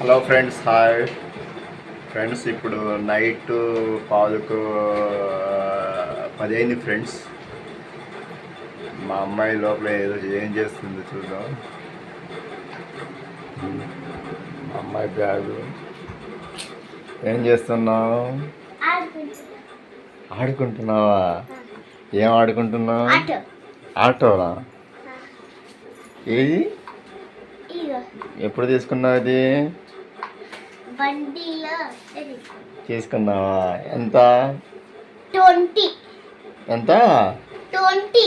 Hello friends hi friends ఇప్పుడు night పాదుకు పది అయింది ఫ్రెండ్స్ మా అమ్మాయి లోపల ఏదో ఏం చేస్తుంది చూద్దాం. మా అమ్మాయి బ్యాగ్. ఏం చేస్తున్నావు? ఆడుకుంటున్నావా? ఏం ఆడుకుంటున్నావు? ఆటో. ఆటోనా? ఏది? ఎప్పుడు తీసుకున్నావు అది బండిలో తీసుకున్నావా ఎంత? ట్వంటీ. ఎంత? ట్వంటీ.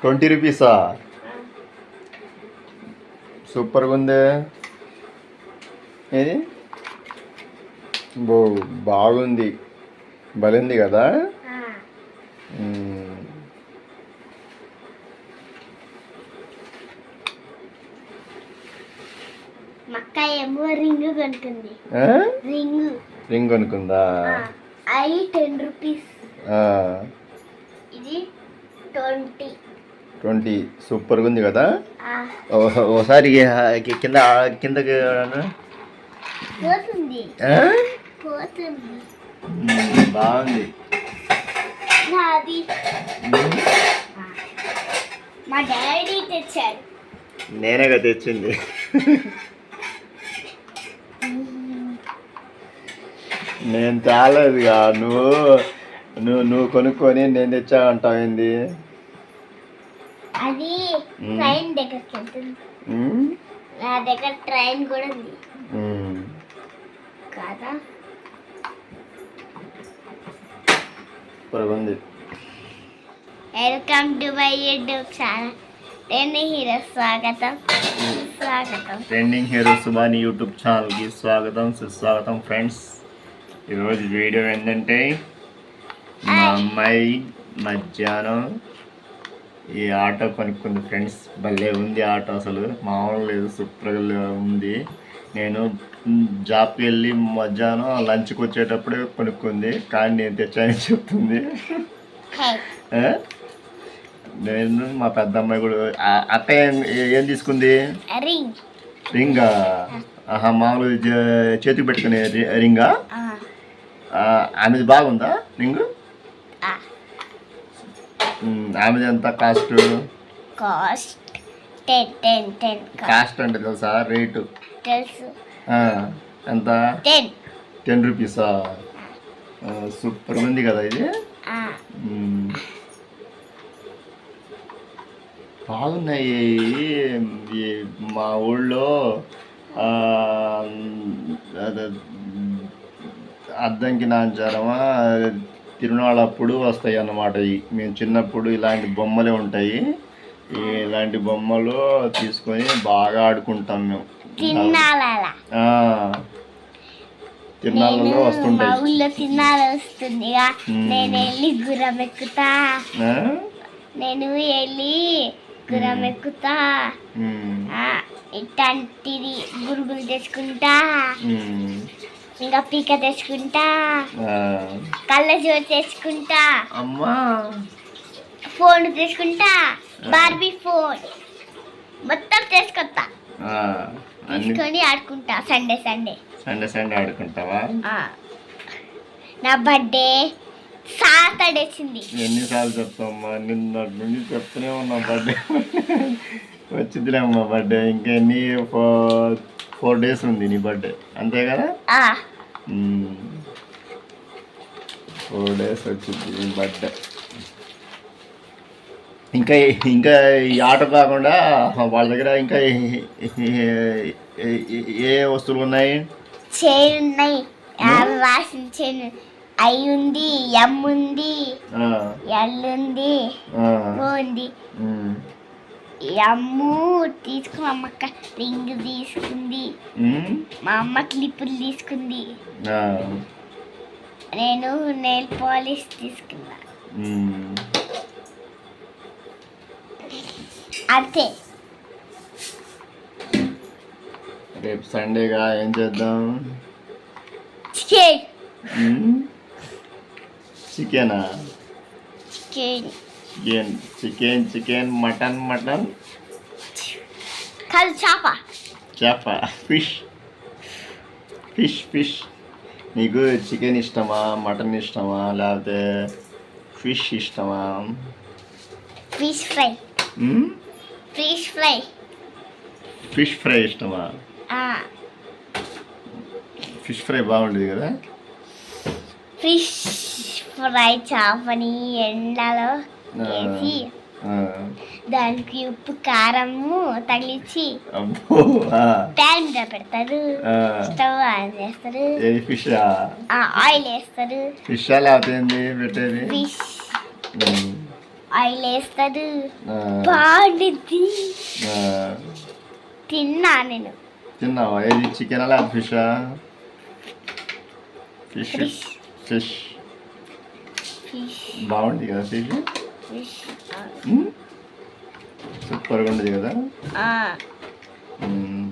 ట్వంటీ రూపీసా? సూపర్గా ఉంది ఏది? బో బాగుంది. బలింది కదా? మక్క ఏమో రింగ్ కొనుక్కుంది? రింగ్. రింగ్ కొనుక్కుందా? అవి టెన్ రూపీస్. ఇది ట్వంటీ. ట్వంటీ. సూపర్గా ఉంది కదా? కి- కింద కిందకి పోతుంది. బాగుంది. నాది. మా డాడీ తెచ్చారు. నేనేగా తెచ్చింది. నేను తేలేదుగా నువ్వు నువ్వు నువ్వు కొనుక్కొని నేను తెచ్చా అంటావు ఏంది? అది. ట్రైన్ దగ్గరికి వెళ్తుంది? నా దగ్గర ట్రైన్ కూడా ఉంది. కదా? ఉంది welcome to my YouTube channel. నేను హీరో స్వాగతం. స్వాగతం. ట్రెండింగ్ హీరో సుబాని యూట్యూబ్ ఛానల్కి స్వాగతం సుస్వాగతం ఫ్రెండ్స్. ఈరోజు వీడియో ఏంటంటే మా అమ్మాయి మధ్యాహ్నం ఈ ఆటో కొనుక్కుంది. ఫ్రెండ్స్ భలే ఉంది ఆటో అసలు. మామూలు లేదు సూపర్గా ఉంది. నేను జాబ్కి వెళ్ళి మధ్యాహ్నం లంచ్కి వచ్చేటప్పుడే కొనుక్కుంది. కానీ నేను తెచ్చానని చెప్తుంది? నేను మా పెద్ద అమ్మాయి కూడా అత్త ఏం తీసుకుంది? రింగ్. ఆహా మామూలు చేతికి పెట్టుకునే రింగా? ఆమెది బాగుందా రింగు? ఆమెది ఎంత cost? Cost ten ten ten cost అంటే తెలుసా? రేటు? తెలుసు. ఎంత? టెన్. టెన్ రూపీసా సూపర్ ఉంది కదా ఇది. బాగున్నాయి ఈ మా ఊళ్ళో ఆ, అదే, అద్దంకి నాంచారమా తిరునాళ్ళప్పుడు వస్తాయి అన్నమాట మేము చిన్నప్పుడు ఇలాంటి బొమ్మలే ఉంటాయి. ఇలాంటి బొమ్మలు తీసుకొని బాగా ఆడుకుంటాం మేము. తిరునాళ్ళలో? వస్తుంటాయి. ఊళ్ళో తిన్నాల వస్తుంది. నేను వెళ్ళి గుర్రం ఎక్కుతా. ఆ? నేను వెళ్ళి గుర్రం ఎక్కుతా. ఇట్లాంటిది గురుగులు తెచ్చుకుంటా. ఇంకా పీక తెచ్చుకుంటా. కళ్ళ జోడు తెచ్చుకుంటా. అమ్మా. ఫోన్ తెచ్చుకుంటా బార్బీ ఫోన్. మొత్తం తెచ్చుకుంటా అన్ని తీసుకొని ఆడుకుంటా. Sunday Sunday. సండే సండే ఆడుకుంటావా. నా బర్త్డే సాటర్డే వచ్చింది. ఎన్నిసార్లు చెప్తామమ్మా నిన్న నుండి చెప్తూనే ఉన్నాం బర్త్డే. వచ్చిందిలే అమ్మా బర్త్డే. ఇంకా ఎన్ని ఫోర్ డేస్ ఉంది నీ బర్త్డే. అంతే కదా? ఫోర్ డేస్ వచ్చింది నీ బర్త్డే. ఇంకా ఇంకా ఈ ఆట కాకుండా వాళ్ళ దగ్గర ఇంకా ఏ- వస్తువులు ఉన్నాయి? చైన్ ఉన్నాయి. ఆ, రాసిన చైన్ ఐ ఉంది ఎమ్ ఉంది ఎల్ ఉంది ఉంది. అమ్ము తీసుకుని అమ్మక్క రింగ్ తీసుకుంది మా అమ్మ క్లిప్పులు తీసుకుంది నేను నెయిల్ పాలిష్ తీసుకున్నా. అంతే రేపు సండేగా ఏం చేద్దాం? చికెన్? చికెనా chicken chicken chicken chicken mutton mutton. కాదు చేప. చేప ఫిష్. Fish fish. నీకు చికెన్ ఇష్టమా మటన్ ఇష్టమా లేకపోతే ఫిష్ ఇష్టమా? Fish fry? Fish fry. Fish fry ఇష్టమా? ఫిష్ ఫ్రై బాగుండేది కదా? ఫిష్ ఫ్రై చేపని ఎండలో. వేసి. దానికి ఉప్పు కారము తగిలించి అబ్బో ఆ. ప్యాన్ మీద పెడతారు. స్టవ్ ఆన్ చేస్తారు. ఫిషా? ఆయిల్ వేస్తారు. ఫిషా లేకపోతే పెట్టేది? ఫిష్. ఆయిల్ వేస్తారు. ఆ. తిన్నా నేను. తిన్నావా? ఏది? చికెనా లేకపోతే ఫిషా. ఫిష్. ఫిష్. ఫిష్. బాగుంది కదా ఫిష్? సూపర్గా ఉండేది కదా? ఆ, మ్మ్.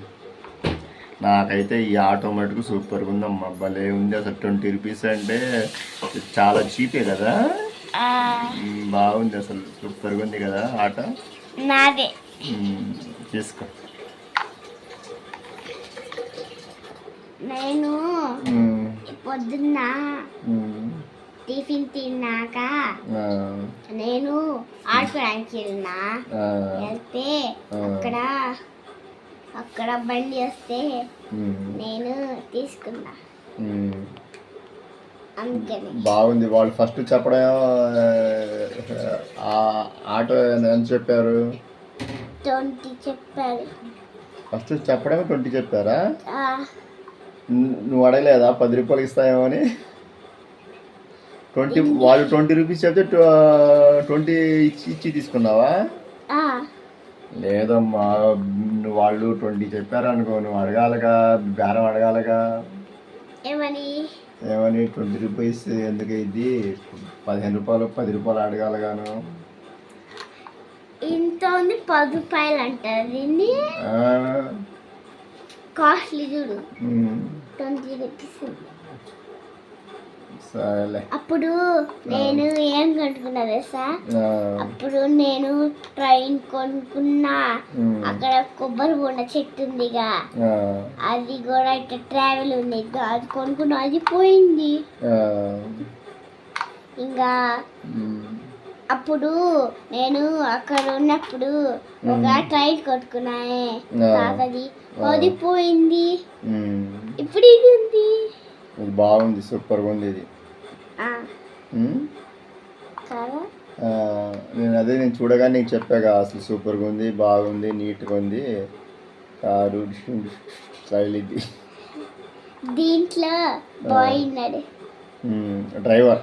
నాకైతే ఈ ఆటో మటుకు సూపర్గా ఉందమ్మా. భలే ఉంది అసలు. ట్వంటీ రూపీస్ అంటే చాలా చీపే కదా? మ్మ్, బాగుంది అసలు. సూపర్గా ఉంది కదా ఆటో? నాదే. తీసుకో. నేను పొద్దున్న టిఫిన్ తిన్నాక నేను ఆడుకోవడానికి వెళ్ళినా వెళ్తే. అక్కడ అక్కడ బండి వస్తే నేను తీసుకున్నా. బాగుంది. వాళ్ళు ఫస్ట్ చెప్పడం ఆటో ఎంత చెప్పారు? ట్వంటీ చెప్పాడు ఫస్ట్ చెప్పడమే ట్వంటీ చెప్పారా? నువ్వు అడగలేదా? పది రూపాయలు ఇస్తాయేమో అని? ట్వంటీ వాళ్ళు ట్వంటీ రూపీస్ చెప్తే ట్వంటీ ఇచ్చి ఇచ్చి తీసుకున్నావా? లేదమ్మా నువ్వు వాళ్ళు ట్వంటీ చెప్పారనుకో నువ్వు అడగాలగా బేరం అడగాలగా. ఏమని? ఏమని? ట్వంటీ రూపీస్ ఎందుకు ఇది? పదిహేను రూపాయలు పది రూపాయలు అడగాలగాను. ఇంత ఉంది పది రూపాయలు అంటారు. దీన్ని కాస్ట్లీ చూడు. Twenty rupees. సరేలే. అప్పుడు నేను ఏం కట్టుకున్నా తెలుసా? అప్పుడు నేను ట్రైన్ కొనుక్కున్నా. అక్కడ కొబ్బరి బొండ చెట్టు ఉందిగా. అది కూడా ఇట్లా ట్రావెల్ ఉంది. అది కొనుక్కున్నా అది పోయింది. ఇంకా అప్పుడు నేను అక్కడ ఉన్నప్పుడు ఒక ట్రైన్ కొట్టుకున్నానే ఆ. తాతది అది పోయింది. ఇప్పుడు ఇది ఉంది. బాగుంది సూపర్గా ఉంది ఇది. నేను అదే నేను చూడగానే నీకు చెప్పాగా అసలు సూపర్గా ఉంది బాగుంది నీట్గా ఉంది. కారు స్టైల్ ఇది దీంట్లో బాయ్ ఉన్నాడు. డ్రైవర్.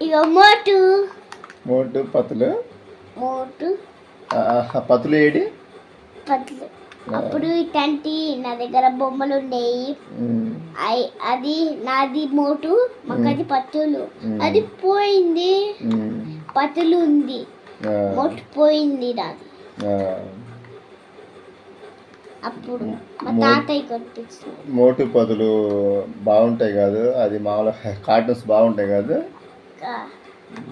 ఇక మోటు. మోటు పతులు. మోటు. పతులు ఏడి? పట్లు అప్పుడు ఇట్లాంటి నా దగ్గర బొమ్మలు ఉండేవి అది నాది మోటు మాకది పత్తులు. అది పోయింది. పత్తులు ఉంది. మోటు పోయింది నాది. అప్పుడు మా తాతయ్య కొనిపించింది. మోటు పదులు బాగుంటాయి కాదు. అది మామూలుగా కార్టూన్స్ బాగుంటాయి కాదు.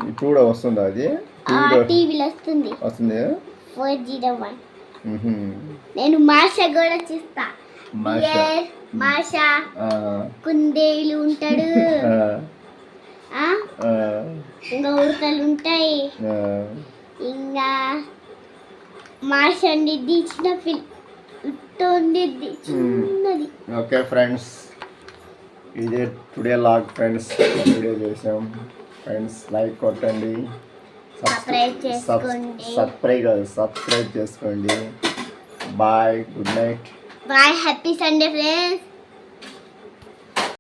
ఇప్పుడు కూడా వస్తుందా అది? టీవీలో వస్తుంది. వస్తుంది. Four zero one. నేను మాష కూడా చూస్తా. మాష. కుందేలు ఉంటాడు. ఇంకా ఉడతలు ఉంటాయి. ఇంకా మాష ఉండిద్ది చిన్న పిల్ల ఉండిద్ది చిన్నది. Okay friends. ఇదే టుడే లాగ్ ఫ్రెండ్స్. వీడియో చేసాం. ఫ్రెండ్స్ లైక్ కొట్టండి. సబ్స్క్రైబ్ కాదు సబ్స్క్రైబ్ చేసుకోండి bye good night bye happy Sunday friends